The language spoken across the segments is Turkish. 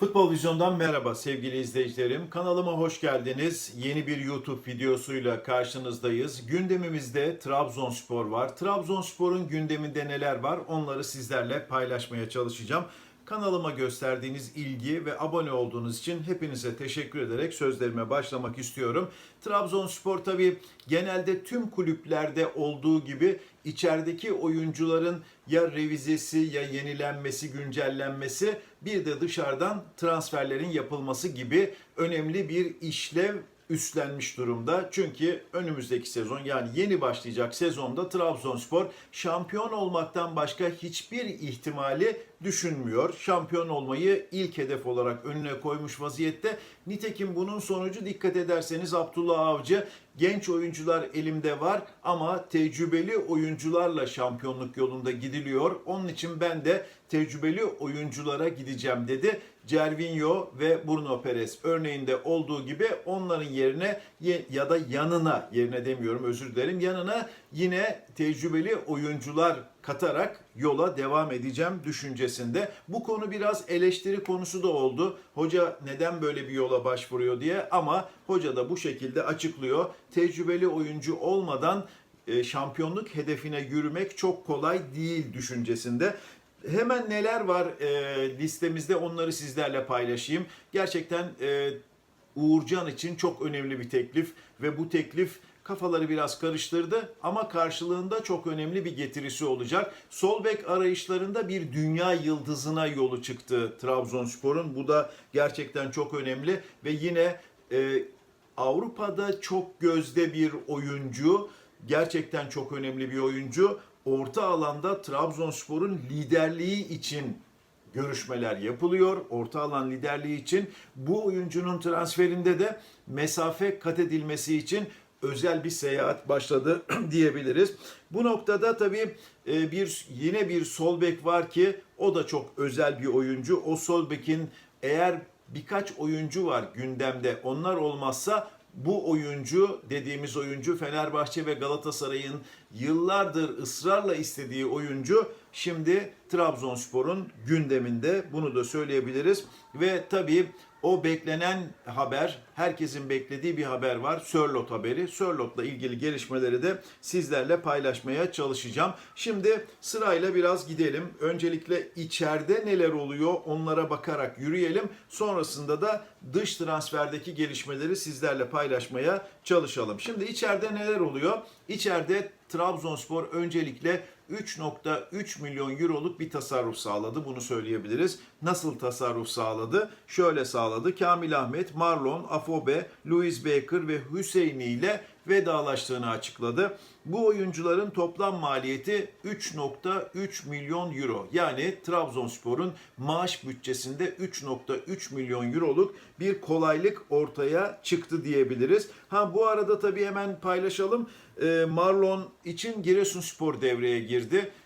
Futbol Vizyon'dan merhaba sevgili izleyicilerim. Kanalıma hoş geldiniz. Yeni bir YouTube videosuyla karşınızdayız. Gündemimizde Trabzonspor var. Trabzonspor'un gündeminde neler var onları sizlerle paylaşmaya çalışacağım. Kanalıma gösterdiğiniz ilgi ve abone olduğunuz için hepinize teşekkür ederek sözlerime başlamak istiyorum. Trabzonspor tabii genelde tüm kulüplerde olduğu gibi içerideki oyuncuların ya revizesi ya yenilenmesi, güncellenmesi bir de dışarıdan transferlerin yapılması gibi önemli bir işlev üstlenmiş durumda. Çünkü önümüzdeki sezon yani yeni başlayacak sezonda Trabzonspor şampiyon olmaktan başka hiçbir ihtimali düşünmüyor. Şampiyon olmayı ilk hedef olarak önüne koymuş vaziyette. Nitekim bunun sonucu dikkat ederseniz Abdullah Avcı genç oyuncular elimde var ama tecrübeli oyuncularla şampiyonluk yolunda gidiliyor. Onun için ben de tecrübeli oyunculara gideceğim dedi. Cervinho ve Bruno Perez örneğinde olduğu gibi onların yerine ye- ya da yanına yerine demiyorum özür dilerim yanına yine tecrübeli oyuncular katarak yola devam edeceğim düşüncesinde. Bu konu biraz eleştiri konusu da oldu. Hoca neden böyle bir yola başvuruyor diye ama hoca da bu şekilde açıklıyor. Tecrübeli oyuncu olmadan e, şampiyonluk hedefine yürümek çok kolay değil düşüncesinde. Hemen neler var e, listemizde onları sizlerle paylaşayım. Gerçekten e, Uğurcan için çok önemli bir teklif ve bu teklif kafaları biraz karıştırdı ama karşılığında çok önemli bir getirisi olacak. Sol bek arayışlarında bir dünya yıldızına yolu çıktı Trabzonspor'un. Bu da gerçekten çok önemli ve yine e, Avrupa'da çok gözde bir oyuncu, gerçekten çok önemli bir oyuncu. Orta alanda Trabzonspor'un liderliği için görüşmeler yapılıyor. Orta alan liderliği için bu oyuncunun transferinde de mesafe kat edilmesi için özel bir seyahat başladı diyebiliriz. Bu noktada tabii e, bir yine bir sol bek var ki o da çok özel bir oyuncu. O sol bekin eğer birkaç oyuncu var gündemde onlar olmazsa bu oyuncu dediğimiz oyuncu Fenerbahçe ve Galatasaray'ın yıllardır ısrarla istediği oyuncu şimdi Trabzonspor'un gündeminde bunu da söyleyebiliriz ve tabii o beklenen haber, herkesin beklediği bir haber var. Sörlot haberi. Sörlot'la ilgili gelişmeleri de sizlerle paylaşmaya çalışacağım. Şimdi sırayla biraz gidelim. Öncelikle içeride neler oluyor onlara bakarak yürüyelim. Sonrasında da dış transferdeki gelişmeleri sizlerle paylaşmaya çalışalım. Şimdi içeride neler oluyor? İçeride Trabzonspor öncelikle 3.3 milyon euroluk bir tasarruf sağladı. Bunu söyleyebiliriz. Nasıl tasarruf sağladı? Şöyle sağladı. Kamil Ahmet, Marlon, Afobe, Louis Baker ve Hüseyini ile vedalaştığını açıkladı. Bu oyuncuların toplam maliyeti 3.3 milyon euro. Yani Trabzonspor'un maaş bütçesinde 3.3 milyon euroluk bir kolaylık ortaya çıktı diyebiliriz. Ha bu arada tabii hemen paylaşalım. Ee, Marlon için Giresunspor devreye girdi.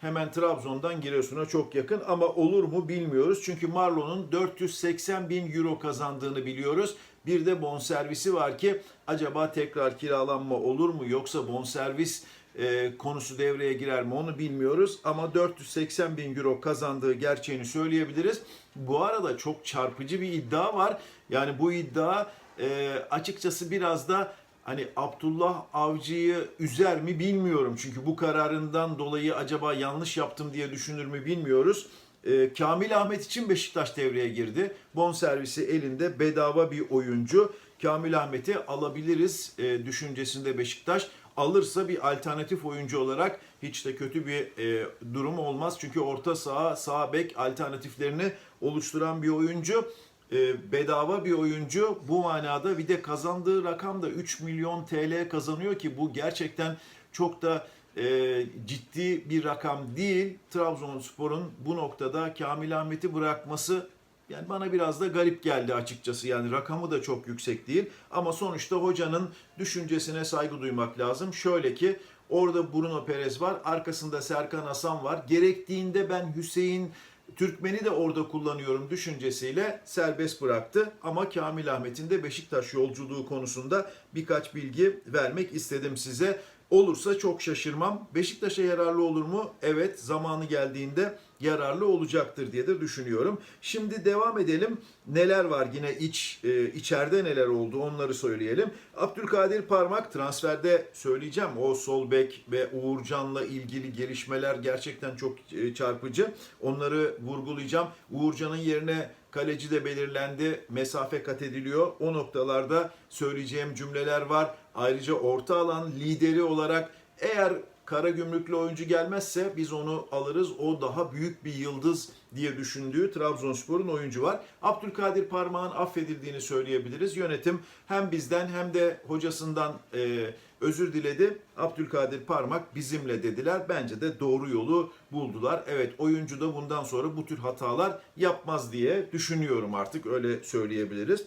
Hemen Trabzon'dan Giresun'a çok yakın ama olur mu bilmiyoruz. Çünkü Marlon'un 480 bin euro kazandığını biliyoruz. Bir de bonservisi var ki acaba tekrar kiralanma olur mu yoksa bonservis e, konusu devreye girer mi onu bilmiyoruz. Ama 480 bin euro kazandığı gerçeğini söyleyebiliriz. Bu arada çok çarpıcı bir iddia var. Yani bu iddia e, açıkçası biraz da hani Abdullah Avcı'yı üzer mi bilmiyorum. Çünkü bu kararından dolayı acaba yanlış yaptım diye düşünür mü bilmiyoruz. E, Kamil Ahmet için Beşiktaş devreye girdi. Bon servisi elinde bedava bir oyuncu. Kamil Ahmet'i alabiliriz e, düşüncesinde Beşiktaş. Alırsa bir alternatif oyuncu olarak hiç de kötü bir e, durum olmaz. Çünkü orta saha, sağ bek alternatiflerini oluşturan bir oyuncu. E, bedava bir oyuncu. Bu manada bir de kazandığı rakam da 3 milyon TL kazanıyor ki bu gerçekten çok da e, ciddi bir rakam değil. Trabzonspor'un bu noktada Kamil Ahmet'i bırakması yani bana biraz da garip geldi açıkçası. Yani rakamı da çok yüksek değil. Ama sonuçta hocanın düşüncesine saygı duymak lazım. Şöyle ki orada Bruno Perez var. Arkasında Serkan Hasan var. Gerektiğinde ben Hüseyin Türkmen'i de orada kullanıyorum düşüncesiyle serbest bıraktı. Ama Kamil Ahmet'in de Beşiktaş yolculuğu konusunda birkaç bilgi vermek istedim size. Olursa çok şaşırmam. Beşiktaş'a yararlı olur mu? Evet, zamanı geldiğinde yararlı olacaktır diye de düşünüyorum. Şimdi devam edelim. Neler var yine iç e, içeride neler oldu onları söyleyelim. Abdülkadir Parmak transferde söyleyeceğim. O sol bek ve Uğurcan'la ilgili gelişmeler gerçekten çok e, çarpıcı. Onları vurgulayacağım. Uğurcan'ın yerine kaleci de belirlendi. Mesafe kat ediliyor. O noktalarda söyleyeceğim cümleler var. Ayrıca orta alan lideri olarak eğer kara gümrüklü oyuncu gelmezse biz onu alırız. O daha büyük bir yıldız diye düşündüğü Trabzonspor'un oyuncu var. Abdülkadir Parmak'ın affedildiğini söyleyebiliriz. Yönetim hem bizden hem de hocasından e, özür diledi. Abdülkadir Parmak bizimle dediler. Bence de doğru yolu buldular. Evet oyuncu da bundan sonra bu tür hatalar yapmaz diye düşünüyorum artık öyle söyleyebiliriz.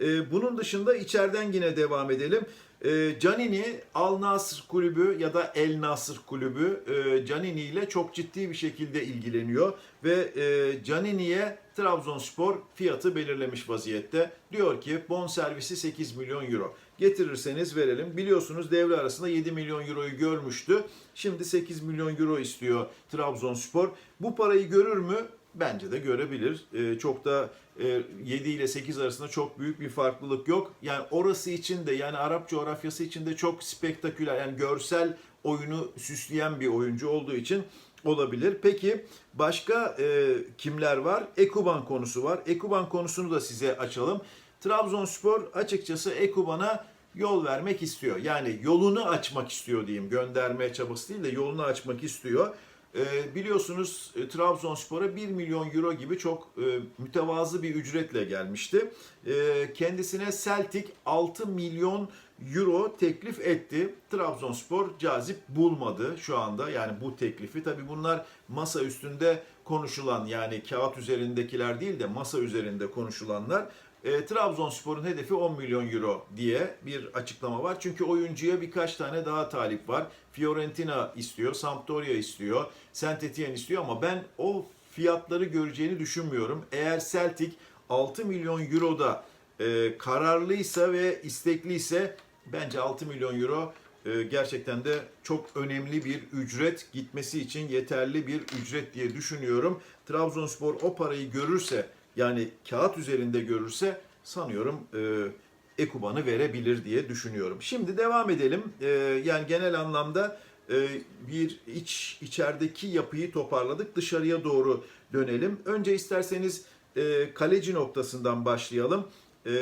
E, bunun dışında içeriden yine devam edelim. E, Canini Al Nasr kulübü ya da El Nasr kulübü e, Canini ile çok ciddi bir şekilde ilgileniyor ve e, Canini'ye Trabzonspor fiyatı belirlemiş vaziyette. Diyor ki bon servisi 8 milyon euro. Getirirseniz verelim. Biliyorsunuz devre arasında 7 milyon euroyu görmüştü. Şimdi 8 milyon euro istiyor Trabzonspor. Bu parayı görür mü? Bence de görebilir. Ee, çok da e, 7 ile 8 arasında çok büyük bir farklılık yok. Yani orası için de yani Arap coğrafyası için de çok spektaküler yani görsel oyunu süsleyen bir oyuncu olduğu için olabilir. Peki başka e, kimler var? Ekuban konusu var. Ekuban konusunu da size açalım. Trabzonspor açıkçası Ekuban'a yol vermek istiyor. Yani yolunu açmak istiyor diyeyim. Gönderme çabası değil de yolunu açmak istiyor. E, biliyorsunuz e, Trabzonspor'a 1 milyon euro gibi çok e, mütevazı bir ücretle gelmişti. E, kendisine Celtic 6 milyon euro teklif etti. Trabzonspor cazip bulmadı şu anda yani bu teklifi. Tabi bunlar masa üstünde konuşulan yani kağıt üzerindekiler değil de masa üzerinde konuşulanlar. E, Trabzonspor'un hedefi 10 milyon euro diye bir açıklama var. Çünkü oyuncuya birkaç tane daha talip var. Fiorentina istiyor, Sampdoria istiyor, Saint Etienne istiyor ama ben o fiyatları göreceğini düşünmüyorum. Eğer Celtic 6 milyon euroda e, kararlıysa ve istekliyse bence 6 milyon euro e, gerçekten de çok önemli bir ücret gitmesi için yeterli bir ücret diye düşünüyorum. Trabzonspor o parayı görürse yani kağıt üzerinde görürse sanıyorum e, Ekuban'ı verebilir diye düşünüyorum. Şimdi devam edelim. E, yani genel anlamda e, bir iç içerideki yapıyı toparladık. Dışarıya doğru dönelim. Önce isterseniz e, kaleci noktasından başlayalım. E,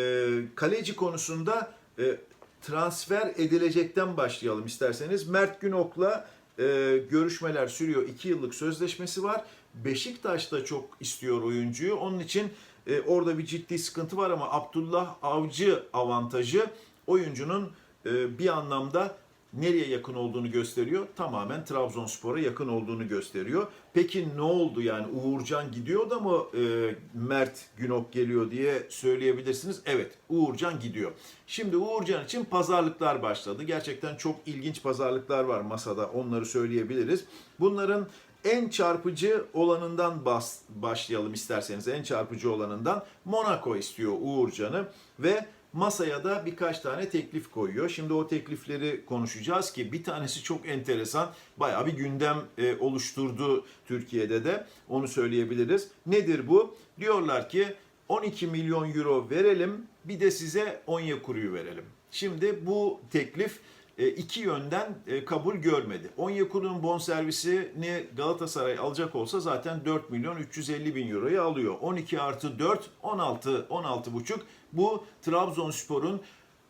kaleci konusunda e, transfer edilecekten başlayalım isterseniz. Mert Günok'la e, görüşmeler sürüyor. 2 yıllık sözleşmesi var. Beşiktaş da çok istiyor oyuncuyu. Onun için e, orada bir ciddi sıkıntı var ama Abdullah Avcı avantajı oyuncunun e, bir anlamda nereye yakın olduğunu gösteriyor. Tamamen Trabzonspor'a yakın olduğunu gösteriyor. Peki ne oldu yani Uğurcan gidiyor da mı e, Mert Günok geliyor diye söyleyebilirsiniz. Evet Uğurcan gidiyor. Şimdi Uğurcan için pazarlıklar başladı. Gerçekten çok ilginç pazarlıklar var masada onları söyleyebiliriz. Bunların en çarpıcı olanından bas, başlayalım isterseniz. En çarpıcı olanından Monaco istiyor Uğurcan'ı ve masaya da birkaç tane teklif koyuyor. Şimdi o teklifleri konuşacağız ki bir tanesi çok enteresan. Bayağı bir gündem e, oluşturdu Türkiye'de de. Onu söyleyebiliriz. Nedir bu? Diyorlar ki 12 milyon euro verelim bir de size Onyekuru'yu verelim. Şimdi bu teklif e, iki yönden e, kabul görmedi. Onyekuru'nun bonservisini Galatasaray alacak olsa zaten 4 milyon 350 bin euroyu alıyor. 12 artı 4 16 16 buçuk. Bu Trabzonspor'un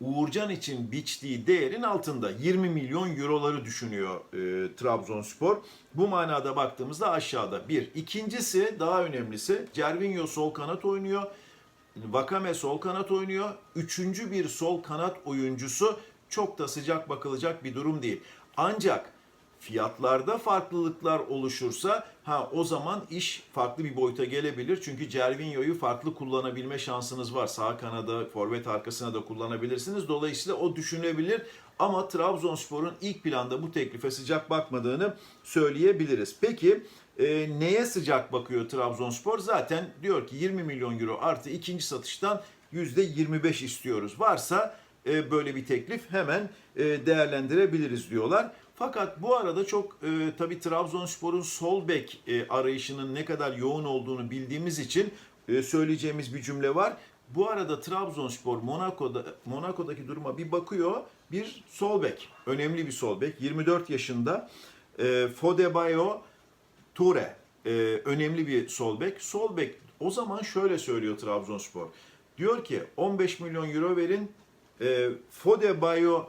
Uğurcan için biçtiği değerin altında 20 milyon euroları düşünüyor e, Trabzonspor. Bu manada baktığımızda aşağıda bir. İkincisi daha önemlisi Cervinho sol kanat oynuyor. Vakame sol kanat oynuyor. Üçüncü bir sol kanat oyuncusu çok da sıcak bakılacak bir durum değil. Ancak fiyatlarda farklılıklar oluşursa ha o zaman iş farklı bir boyuta gelebilir. Çünkü Cervinho'yu farklı kullanabilme şansınız var. Sağ kanada, forvet arkasına da kullanabilirsiniz. Dolayısıyla o düşünebilir. Ama Trabzonspor'un ilk planda bu teklife sıcak bakmadığını söyleyebiliriz. Peki e, neye sıcak bakıyor Trabzonspor? Zaten diyor ki 20 milyon euro artı ikinci satıştan %25 istiyoruz. Varsa e, böyle bir teklif hemen e, değerlendirebiliriz diyorlar. Fakat bu arada çok e, tabii Trabzonspor'un sol bek e, arayışının ne kadar yoğun olduğunu bildiğimiz için e, söyleyeceğimiz bir cümle var. Bu arada Trabzonspor Monaco'da Monaco'daki duruma bir bakıyor. Bir sol bek, önemli bir sol bek. 24 yaşında e, Fodebayo Ture e, önemli bir sol bek. Sol bek o zaman şöyle söylüyor Trabzonspor. Diyor ki 15 milyon euro verin. E, Fodebayo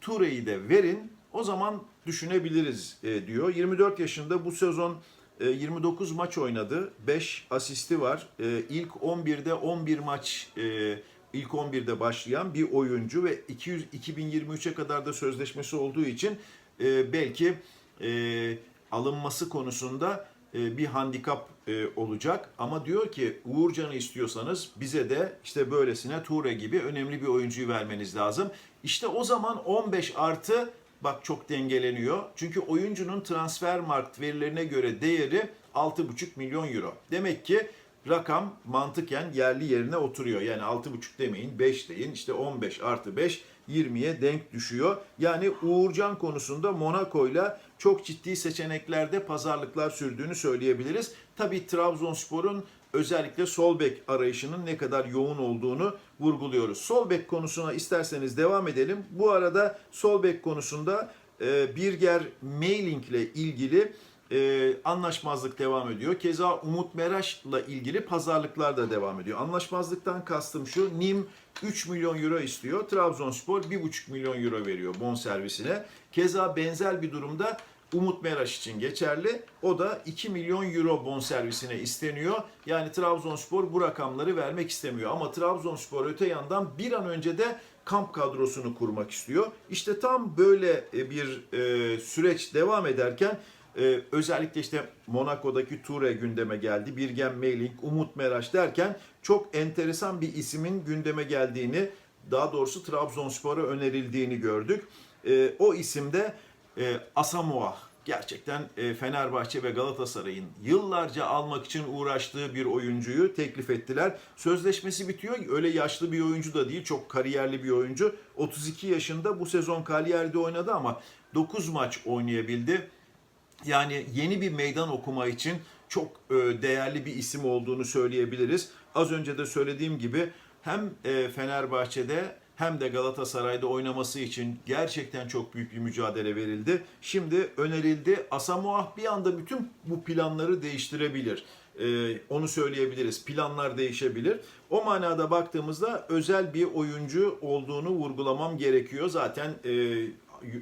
Ture'yi de verin. O zaman düşünebiliriz e, diyor. 24 yaşında bu sezon e, 29 maç oynadı. 5 asisti var. E, ilk 11'de 11 maç e, ilk 11'de başlayan bir oyuncu ve 200 2023'e kadar da sözleşmesi olduğu için e, belki e, alınması konusunda e, bir handikap e, olacak. Ama diyor ki Uğurcan'ı istiyorsanız bize de işte böylesine Ture gibi önemli bir oyuncuyu vermeniz lazım. İşte o zaman 15 artı bak çok dengeleniyor. Çünkü oyuncunun transfer markt verilerine göre değeri 6,5 milyon euro. Demek ki rakam mantıken yerli yerine oturuyor. Yani 6,5 demeyin 5 deyin işte 15 artı 5 20'ye denk düşüyor. Yani Uğurcan konusunda Monaco ile çok ciddi seçeneklerde pazarlıklar sürdüğünü söyleyebiliriz. Tabii Trabzonspor'un özellikle sol bek arayışının ne kadar yoğun olduğunu vurguluyoruz. Sol bek konusuna isterseniz devam edelim. Bu arada sol bek konusunda e, Birger Mailing ile ilgili e, anlaşmazlık devam ediyor. Keza Umut Meraş'la ilgili pazarlıklar da devam ediyor. Anlaşmazlıktan kastım şu. Nim 3 milyon euro istiyor. Trabzonspor 1,5 milyon euro veriyor bonservisine. Keza benzer bir durumda Umut Meraş için geçerli. O da 2 milyon euro bonservisine isteniyor. Yani Trabzonspor bu rakamları vermek istemiyor. Ama Trabzonspor öte yandan bir an önce de kamp kadrosunu kurmak istiyor. İşte tam böyle bir e, süreç devam ederken ee, özellikle işte Monaco'daki Ture gündeme geldi. Birgen Meiling, Umut Meraş derken çok enteresan bir isimin gündeme geldiğini, daha doğrusu Trabzonspor'a önerildiğini gördük. O isimde e, Asamoah. Gerçekten e, Fenerbahçe ve Galatasaray'ın yıllarca almak için uğraştığı bir oyuncuyu teklif ettiler. Sözleşmesi bitiyor. Öyle yaşlı bir oyuncu da değil. Çok kariyerli bir oyuncu. 32 yaşında bu sezon Cagliari'de oynadı ama 9 maç oynayabildi. Yani yeni bir meydan okuma için çok e, değerli bir isim olduğunu söyleyebiliriz. Az önce de söylediğim gibi hem e, Fenerbahçe'de hem de Galatasaray'da oynaması için gerçekten çok büyük bir mücadele verildi. Şimdi önerildi. Asamoah bir anda bütün bu planları değiştirebilir. Ee, onu söyleyebiliriz. Planlar değişebilir. O manada baktığımızda özel bir oyuncu olduğunu vurgulamam gerekiyor. Zaten e,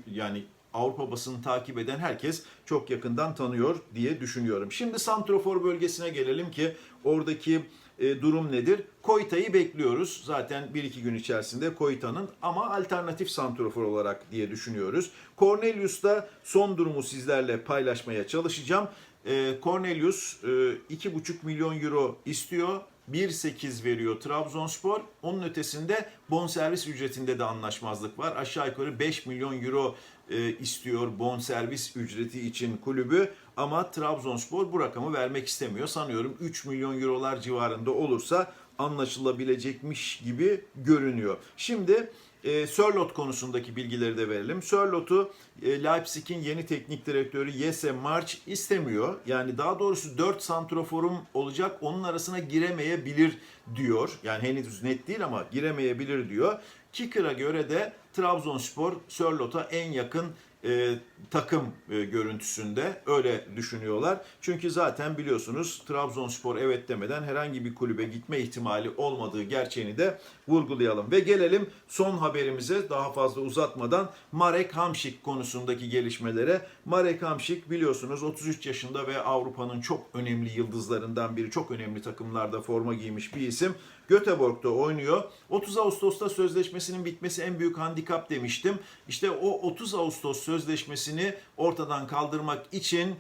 yani Avrupa basını takip eden herkes çok yakından tanıyor diye düşünüyorum. Şimdi Santrofor bölgesine gelelim ki oradaki e, durum nedir? Koyta'yı bekliyoruz. Zaten 1-2 gün içerisinde Koyta'nın ama alternatif santrofor olarak diye düşünüyoruz. Cornelius'ta son durumu sizlerle paylaşmaya çalışacağım. E, Cornelius e, 2,5 milyon euro istiyor. 1.8 veriyor Trabzonspor. Onun ötesinde bonservis ücretinde de anlaşmazlık var. Aşağı yukarı 5 milyon euro e, istiyor bonservis ücreti için kulübü ama Trabzonspor bu rakamı vermek istemiyor. Sanıyorum 3 milyon eurolar civarında olursa anlaşılabilecekmiş gibi görünüyor. Şimdi e, Sörlot konusundaki bilgileri de verelim. Sörlot'u e, Leipzig'in yeni teknik direktörü Jesse March istemiyor. Yani daha doğrusu 4 santroforum olacak onun arasına giremeyebilir diyor. Yani henüz net değil ama giremeyebilir diyor. Kicker'a göre de Trabzonspor Sörlot'a en yakın e, takım e, görüntüsünde öyle düşünüyorlar. Çünkü zaten biliyorsunuz Trabzonspor evet demeden herhangi bir kulübe gitme ihtimali olmadığı gerçeğini de vurgulayalım. Ve gelelim son haberimize daha fazla uzatmadan Marek Hamšík konusundaki gelişmelere. Marek Hamšík biliyorsunuz 33 yaşında ve Avrupa'nın çok önemli yıldızlarından biri. Çok önemli takımlarda forma giymiş bir isim. Göteborg'da oynuyor. 30 Ağustos'ta sözleşmesinin bitmesi en büyük handikap demiştim. İşte o 30 Ağustos sözleşmesini ortadan kaldırmak için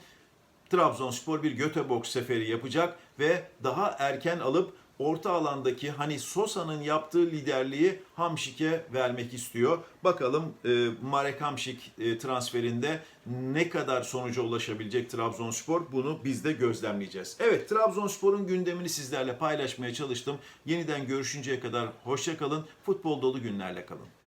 Trabzonspor bir Göteborg seferi yapacak ve daha erken alıp orta alandaki hani Sosa'nın yaptığı liderliği Hamşik'e vermek istiyor. Bakalım e, Marek Hamşik e, transferinde ne kadar sonuca ulaşabilecek Trabzonspor bunu biz de gözlemleyeceğiz. Evet Trabzonspor'un gündemini sizlerle paylaşmaya çalıştım. Yeniden görüşünceye kadar hoşçakalın. Futbol dolu günlerle kalın.